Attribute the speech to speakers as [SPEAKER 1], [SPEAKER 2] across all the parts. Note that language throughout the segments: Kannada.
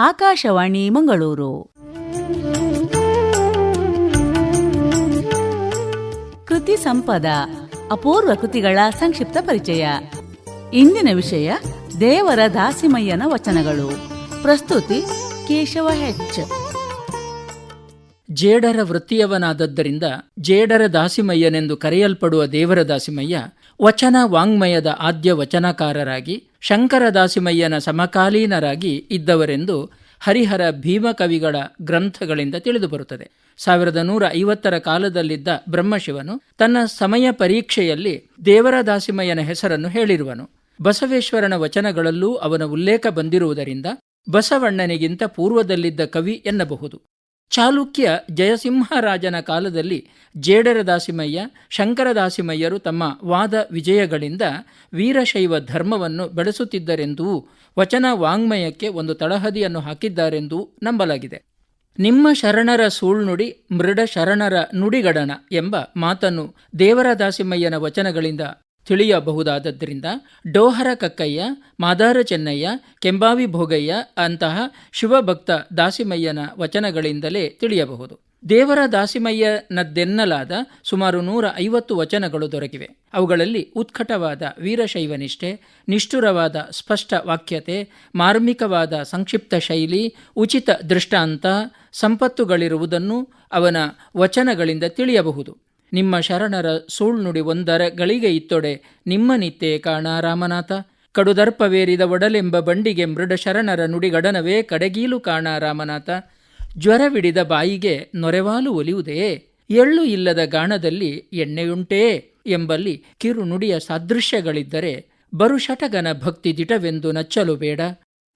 [SPEAKER 1] ಆಕಾಶವಾಣಿ ಮಂಗಳೂರು. ಕೃತಿ ಸಂಪದ, ಅಪೂರ್ವ ಕೃತಿಗಳ ಸಂಕ್ಷಿಪ್ತ ಪರಿಚಯ. ಇಂದಿನ ವಿಷಯ ದೇವರ ದಾಸಿಮಯ್ಯನ ವಚನಗಳು. ಪ್ರಸ್ತುತಿ ಕೇಶವ ಹೆಚ್.
[SPEAKER 2] ಜೇಡರ ವೃತ್ತಿಯವನಾದದ್ದರಿಂದ ಜೇಡರ ದಾಸಿಮಯ್ಯನೆಂದು ಕರೆಯಲ್ಪಡುವ ದೇವರ ದಾಸಿಮಯ್ಯ ವಚನ ವಾಂಗ್ಮಯದ ಆದ್ಯ ವಚನಕಾರರಾಗಿ ಶಂಕರ ದಾಸಿಮಯ್ಯನ ಸಮಕಾಲೀನರಾಗಿ ಇದ್ದವರೆಂದು ಹರಿಹರ ಭೀಮಕವಿಗಳ ಗ್ರಂಥಗಳಿಂದ ತಿಳಿದುಬರುತ್ತದೆ. ಸಾವಿರದ ನೂರ ಐವತ್ತರ ಕಾಲದಲ್ಲಿದ್ದ ಬ್ರಹ್ಮಶಿವನು ತನ್ನ ಸಮಯ ಪರೀಕ್ಷೆಯಲ್ಲಿ ದೇವರ ದಾಸಿಮಯ್ಯನ ಹೆಸರನ್ನು ಹೇಳಿರುವನು. ಬಸವೇಶ್ವರನ ವಚನಗಳಲ್ಲೂ ಅವನ ಉಲ್ಲೇಖ ಬಂದಿರುವುದರಿಂದ ಬಸವಣ್ಣನಿಗಿಂತ ಪೂರ್ವದಲ್ಲಿದ್ದ ಕವಿ ಎನ್ನಬಹುದು. ಚಾಲುಕ್ಯ ಜಯಸಿಂಹರಾಜನ ಕಾಲದಲ್ಲಿ ಜೇಡರ ದಾಸಿಮಯ್ಯ ಶಂಕರ ದಾಸಿಮಯ್ಯರು ತಮ್ಮ ವಾದ ವಿಜಯಗಳಿಂದ ವೀರಶೈವ ಧರ್ಮವನ್ನು ಬೆಳೆಸುತ್ತಿದ್ದರೆಂದೂ, ವಚನ ವಾಂಗ್ಮಯಕ್ಕೆ ಒಂದು ತಳಹದಿಯನ್ನು ಹಾಕಿದ್ದಾರೆಂದೂ ನಂಬಲಾಗಿದೆ. ನಿಮ್ಮ ಶರಣರ ಸೂಳ್ನುಡಿ ಮೃಡ ಶರಣರ ನುಡಿಗಡಣ ಎಂಬ ಮಾತನ್ನು ದೇವರ ದಾಸಿಮಯ್ಯನ ವಚನಗಳಿಂದ ತಿಳಿಯಬಹುದಾದದ್ದರಿಂದ ಡೋಹರ ಕಕ್ಕಯ್ಯ, ಮಾದಾರ ಚೆನ್ನಯ್ಯ, ಕೆಂಬಾವಿ ಭೋಗಯ್ಯ ಅಂತಹ ಶಿವಭಕ್ತ ದಾಸಿಮಯ್ಯನ ವಚನಗಳಿಂದಲೇ ತಿಳಿಯಬಹುದು. ದೇವರ ದಾಸಿಮಯ್ಯನದ್ದೆನ್ನಲಾದ ಸುಮಾರು ನೂರ ಐವತ್ತು ವಚನಗಳು ದೊರಕಿವೆ. ಅವುಗಳಲ್ಲಿ ಉತ್ಕಟವಾದ ವೀರಶೈವನಿಷ್ಠೆ, ನಿಷ್ಠುರವಾದ ಸ್ಪಷ್ಟ ವಾಕ್ಯತೆ, ಮಾರ್ಮಿಕವಾದ ಸಂಕ್ಷಿಪ್ತ ಶೈಲಿ, ಉಚಿತ ದೃಷ್ಟಾಂತ, ಸಂಪತ್ತುಗಳಿರುವುದನ್ನು ಅವನ ವಚನಗಳಿಂದ ತಿಳಿಯಬಹುದು. ನಿಮ್ಮ ಶರಣರ ಸೂಳ್ನುಡಿ ಒಂದರ ಗಳಿಗೆ ಇತ್ತೊಡೆ. ನಿಮ್ಮ ನಿತ್ಯೆ ಕಾಣ ರಾಮನಾಥ. ಕಡುದರ್ಪವೇರಿದ ಒಡಲೆಂಬ ಬಂಡಿಗೆ ಮೃಡ ಶರಣರ ನುಡಿಗಡನವೇ ಕಡೆಗೀಲು ಕಾಣ ರಾಮನಾಥ. ಜ್ವರವಿಡಿದ ಬಾಯಿಗೆ ನೊರೆವಾಲು ಒಲಿಯುವುದೇ. ಎಳ್ಳು ಇಲ್ಲದ ಗಾಣದಲ್ಲಿ ಎಣ್ಣೆಯುಂಟೇ ಎಂಬಲ್ಲಿ ಕಿರುನುಡಿಯ ಸಾದೃಶ್ಯಗಳಿದ್ದರೆ ಬರುಷಟಗನ ಭಕ್ತಿ ದಿಟವೆಂದು ನಚ್ಚಲು ಬೇಡ.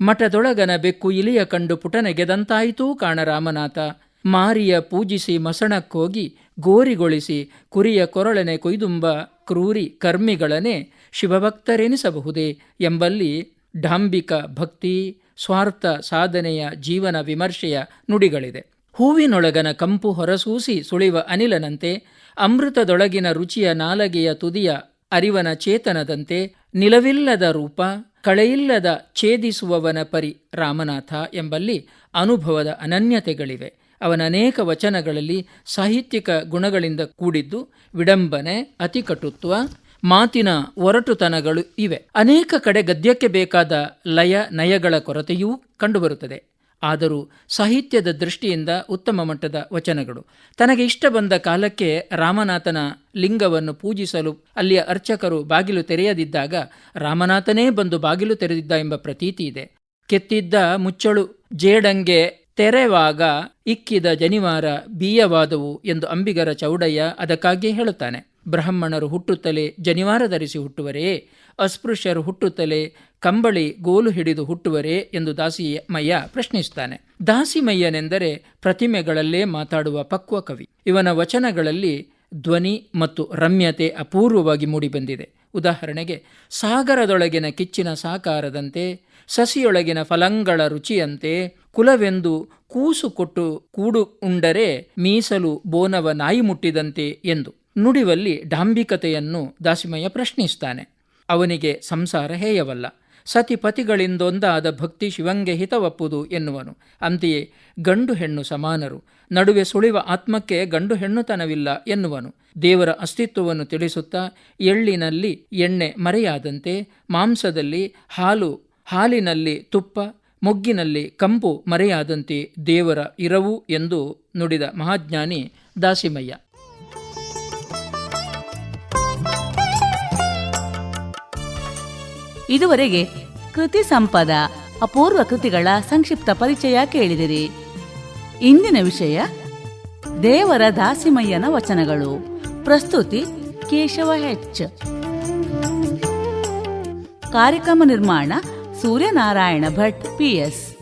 [SPEAKER 2] ಮಠದೊಳಗನ ಬೆಕ್ಕು ಇಲಿಯ ಕಂಡು ಪುಟನೆಗೆದಂತಾಯಿತೂ ಕಾಣ ರಾಮನಾಥ. ಮಾರಿಯ ಪೂಜಿಸಿ ಮಸಣಕ್ಕೋಗಿ ಗೋರಿಗೊಳಿಸಿ ಕುರಿಯ ಕೊರಳನೆ ಕೊಯ್ದುಂಬ ಕ್ರೂರಿ ಕರ್ಮಿಗಳನೆ ಶಿವಭಕ್ತರೆನಿಸಬಹುದೇ ಎಂಬಲ್ಲಿ ಡಾಂಬಿಕ ಭಕ್ತಿ, ಸ್ವಾರ್ಥ ಸಾಧನೆಯ ಜೀವನ ವಿಮರ್ಶೆಯ ನುಡಿಗಳಿದೆ. ಹೂವಿನೊಳಗನ ಕಂಪು ಹೊರಸೂಸಿ ಸುಳಿವ ಅನಿಲನಂತೆ, ಅಮೃತದೊಳಗಿನ ರುಚಿಯ ನಾಲಗೆಯ ತುದಿಯ ಅರಿವನ ಚೇತನದಂತೆ ನಿಲವಿಲ್ಲದ ರೂಪ ಕಳೆಯಿಲ್ಲದ ಛೇದಿಸುವವನ ಪರಿ ರಾಮನಾಥ ಎಂಬಲ್ಲಿ ಅನುಭವದ ಅನನ್ಯತೆಗಳಿವೆ. ಅವನ ಅನೇಕ ವಚನಗಳಲ್ಲಿ ಸಾಹಿತ್ಯಿಕ ಗುಣಗಳಿಂದ ಕೂಡಿದ್ದು ವಿಡಂಬನೆ, ಅತಿಕಟುತ್ವ, ಮಾತಿನ ಒರಟುತನಗಳು ಇವೆ. ಅನೇಕ ಕಡೆ ಗದ್ಯಕ್ಕೆ ಬೇಕಾದ ಲಯ, ನಯಗಳ ಕೊರತೆಯೂ ಕಂಡುಬರುತ್ತದೆ. ಆದರೂ ಸಾಹಿತ್ಯದ ದೃಷ್ಟಿಯಿಂದ ಉತ್ತಮ ಮಟ್ಟದ ವಚನಗಳು. ತನಗೆ ಇಷ್ಟ ಬಂದ ಕಾಲಕ್ಕೆ ರಾಮನಾಥನ ಲಿಂಗವನ್ನು ಪೂಜಿಸಲು ಅಲ್ಲಿಯ ಅರ್ಚಕರು ಬಾಗಿಲು ತೆರೆಯದಿದ್ದಾಗ ರಾಮನಾಥನೇ ಬಂದು ಬಾಗಿಲು ತೆರೆದಿದ್ದ ಎಂಬ ಪ್ರತೀತಿ ಇದೆ. ಕೆತ್ತಿದ್ದ ಮುಚ್ಚಳು ಜೇಡಂಗೆ ತೆರೆವಾಗ ಇಕ್ಕಿದ ಜನಿವಾರ ಬೀಯವಾದವು ಎಂದು ಅಂಬಿಗರ ಚೌಡಯ್ಯ ಅದಕ್ಕಾಗಿಯೇ ಹೇಳುತ್ತಾನೆ. ಬ್ರಾಹ್ಮಣರು ಹುಟ್ಟುತ್ತಲೇ ಜನಿವಾರ ಧರಿಸಿ ಹುಟ್ಟುವರೆಯೇ ಅಸ್ಪೃಶ್ಯರು ಹುಟ್ಟುತ್ತಲೇ ಕಂಬಳಿ ಗೋಲು ಹಿಡಿದು ಹುಟ್ಟುವರೇ ಎಂದು ದಾಸಿಮಯ್ಯ ಪ್ರಶ್ನಿಸುತ್ತಾನೆ. ದಾಸಿಮಯ್ಯನೆಂದರೆ ಪ್ರತಿಮೆಗಳಲ್ಲೇ ಮಾತಾಡುವ ಪಕ್ವ ಕವಿ. ಇವನ ವಚನಗಳಲ್ಲಿ ಧ್ವನಿ ಮತ್ತು ರಮ್ಯತೆ ಅಪೂರ್ವವಾಗಿ ಮೂಡಿಬಂದಿದೆ. ಉದಾಹರಣೆಗೆ, ಸಾಗರದೊಳಗಿನ ಕಿಚ್ಚಿನ ಸಾಕಾರದಂತೆ, ಸಸಿಯೊಳಗಿನ ಫಲಂಗಳ ರುಚಿಯಂತೆ, ಕುಲವೆಂದು ಕೂಸು ಕೊಟ್ಟು ಕೂಡು ಉಂಡರೆ ಮೀಸಲು ಬೋನವ ನಾಯಿ ಮುಟ್ಟಿದಂತೆ ಎಂದು. ನುಡಿವಲ್ಲಿ ಡಾಂಬಿಕತೆಯನ್ನು ದಾಸಿಮಯ್ಯ ಪ್ರಶ್ನಿಸ್ತಾನೆ ಅವನಿಗೆ ಸಂಸಾರ ಹೇಯವಲ್ಲ. ಸತಿಪತಿಗಳಿಂದೊಂದಾದ ಭಕ್ತಿ ಶಿವಂಗೆ ಹಿತವಪ್ಪುದು ಎನ್ನುವನು. ಅಂತೆಯೇ ಗಂಡು ಹೆಣ್ಣು ಸಮಾನರು, ನಡುವೆ ಸುಳಿವ ಆತ್ಮಕ್ಕೆ ಗಂಡು ಹೆಣ್ಣುತನವಿಲ್ಲ ಎನ್ನುವನು. ದೇವರ ಅಸ್ತಿತ್ವವನ್ನು ತಿಳಿಸುತ್ತಾ ಎಳ್ಳಿನಲ್ಲಿ ಎಣ್ಣೆ ಮರೆಯಾದಂತೆ, ಮಾಂಸದಲ್ಲಿ ಹಾಲು, ಹಾಲಿನಲ್ಲಿ ತುಪ್ಪ, ಮೊಗ್ಗಿನಲ್ಲಿ ಕಂಪು ಮರೆಯಾದಂತೆ ದೇವರ ಇರವು ಎಂದು ನುಡಿದ ಮಹಾಜ್ಞಾನಿ ದಾಸಿಮಯ್ಯ.
[SPEAKER 1] ಇದುವರೆಗೆ ಕೃತಿ ಸಂಪದ, ಅಪೂರ್ವ ಕೃತಿಗಳ ಸಂಕ್ಷಿಪ್ತ ಪರಿಚಯ ಕೇಳಿದಿರಿ. ಇಂದಿನ ವಿಷಯ, ದೇವರ ದಾಸಿಮಯ್ಯನ ವಚನಗಳು. ಪ್ರಸ್ತುತಿ, ಕೇಶವ ಹೆಚ್. ಕಾರ್ಯಕ್ರಮ ನಿರ್ಮಾಣ, ಸೂರ್ಯನಾರಾಯಣ ಭಟ್ ಪಿಎಸ್